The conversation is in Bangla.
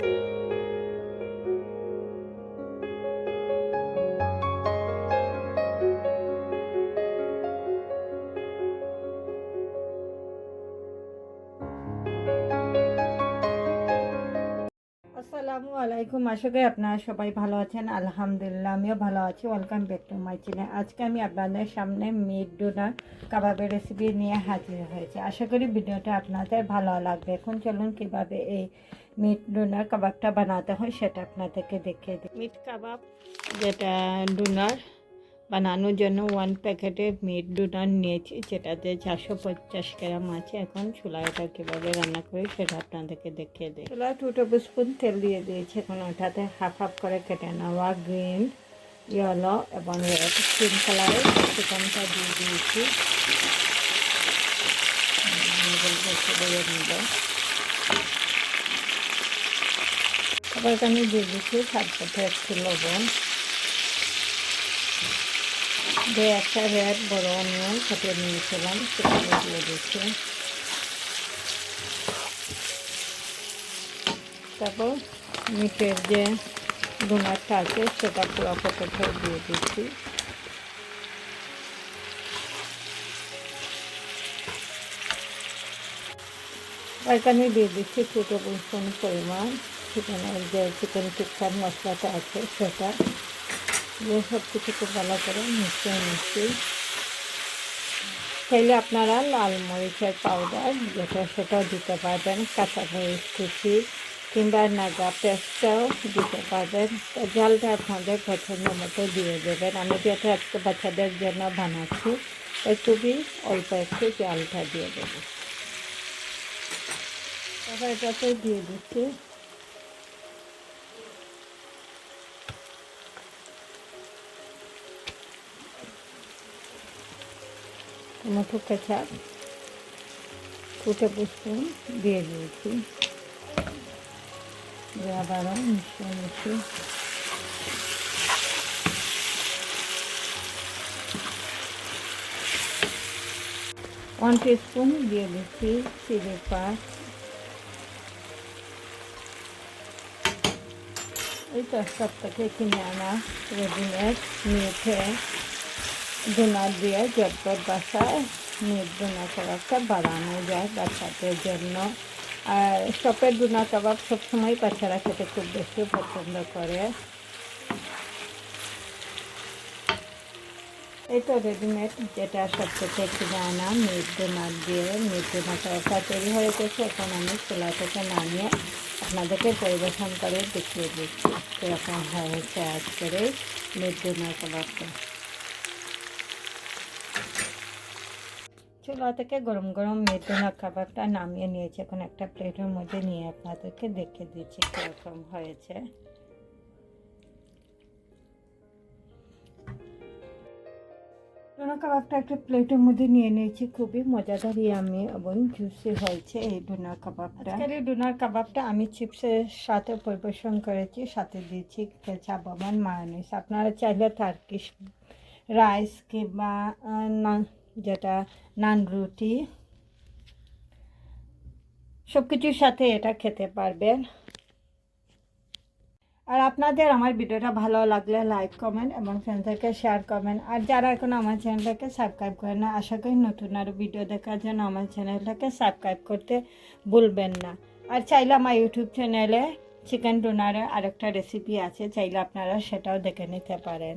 আসসালামু আলাইকুম, আশা করি আপনারা সবাই ভালো আছেন। আলহামদুলিল্লাহ, আমিও ভালো আছি। Welcome back to my channel আজকে আমি আপনাদের সামনে মিট ডোনার কাবাবের রেসিপি নিয়ে হাজির হয়েছে। আশা করি ভিডিওটা আপনাদের ভালো লাগবে। এখন চলুন কীভাবে এই মিট ডোনার কাবাবটা বানাতে হয় সেটা আপনাদেরকে দেখিয়ে দিই। মিট কাবাব যেটা ডোনার বানানোর জন্য ওয়ান প্যাকেটে মিট ডোনার নিয়েছি যেটাতে চারশো পঞ্চাশ গ্রাম আছে। এখন চুলাটা কীভাবে রান্না করি সেটা আপনাদেরকে দেখিয়ে দিই। চুলায় টু টেবিল স্পুন তেল দিয়ে দিয়েছি। এখন ওটাতে হাফ হাফ করে কেটে নেওয়া গ্রিন ইয়েলো এবং রেড তিন কালারের ক্যাপসিকামটা দিয়ে দিয়েছি। দিয়ে নেব তারপর আমি দিয়ে দিচ্ছি, তারপরে একটু লবণ। দিয়ে একটা রেড বড় অনিয়ন কাটিয়ে নিয়েছিলাম সেটা দিয়ে দিচ্ছি। তারপর মিটের যে ডোনারটা আছে, সেটা পুরো পকেটে দিয়ে দিচ্ছি। এখানে দিয়ে দিচ্ছি টু টেবিল পরিমাণ। চিকেনের যে চিকেন টিক্কার মশলাটা আছে, সেটা দিয়ে সব কিছু খুব ভালো করে মিশিয়ে নিচ্ছি চাইলে আপনারা লাল মরিচের পাউডার যেটা সেটাও দিতে পারবেন, কাঁচা মরিচ কুচি কিংবা নাগা পেস্টটাও দিতে পারবেন। জালটা আপনাদের পছন্দ মতো দিয়ে দেবেন। আমি যেটা আজকে বাচ্চাদের জন্য বানাচ্ছি, তাই খুবই অল্প একটু জালটা দিয়ে দেবো। তারপর এটাতে দিয়ে দিচ্ছি কেচাপ টু টেবিল স্পুন দিয়ে দিয়েছি। দিয়ে আবারও মিশিয়ে নিচ্ছি ওয়ান স্পুন দিয়ে দিচ্ছি চিলি পাঁচ। এই তো সব থেকে কিনে আনা রেডিমেড মেখে ডোনা দিয়ে ঝটপট বাসায় মিট ডোনা কাবাবটা বানানো যায় বাচ্চাদের জন্য। আর স্টপের ডোনা কাবাব সবসময় বাচ্চারা খেতে খুব বেশি পছন্দ করে। এই তো রেডিমেড, যেটা সব থেকে কিনে আনা মিট ডোনা দিয়ে মিট ডোনা কাবাবটা তৈরি হয়ে গেছে। এখন আমি চুলা থেকে নামিয়ে আপনাদেরকে পরিবেশন করে দেখিয়ে দিচ্ছি। কীরকম হয়েছে আজকের এই ডোনা চুলা থেকে গরম গরম মেদুনা কাবাবটা নামিয়ে নিয়েছি। এখন একটা প্লেটের মধ্যে নিয়ে আপনাদেরকে দেখে দিচ্ছি কীরকম হয়েছে। ডোনা কাবাবটা একটা প্লেটের মধ্যে নিয়ে নিয়েছি। খুবই মজাদার আমি এবং জুসি হয়েছে এই ডোনা কাবাবটা। এই ডোনার কাবাবটা আমি চিপসের সাথে পরিবেশন করেছি, সাথে দিয়েছি কেঁচা বাবান মায়ানিস। আপনারা চাইলে টার্কিশ রাইস কিংবা যেটা নান রুটি সব কিছুর সাথে এটা খেতে পারবেন। আর আপনাদের আমার ভিডিওটা ভালো লাগলে লাইক কমেন্ট এবং ফ্রেন্ডদেরকে শেয়ার করবেন আর যারা এখন আমার চ্যানেলটাকে সাবস্ক্রাইব করে না, আশা করি নতুন আরও ভিডিও দেখার জন্য আমার চ্যানেলটাকে সাবস্ক্রাইব করতে ভুলবেন না। আর চাইলে আমার ইউটিউব চ্যানেলে চিকেন ডোনারের আরেকটা রেসিপি আছে, চাইলে আপনারা সেটাও দেখে নিতে পারেন।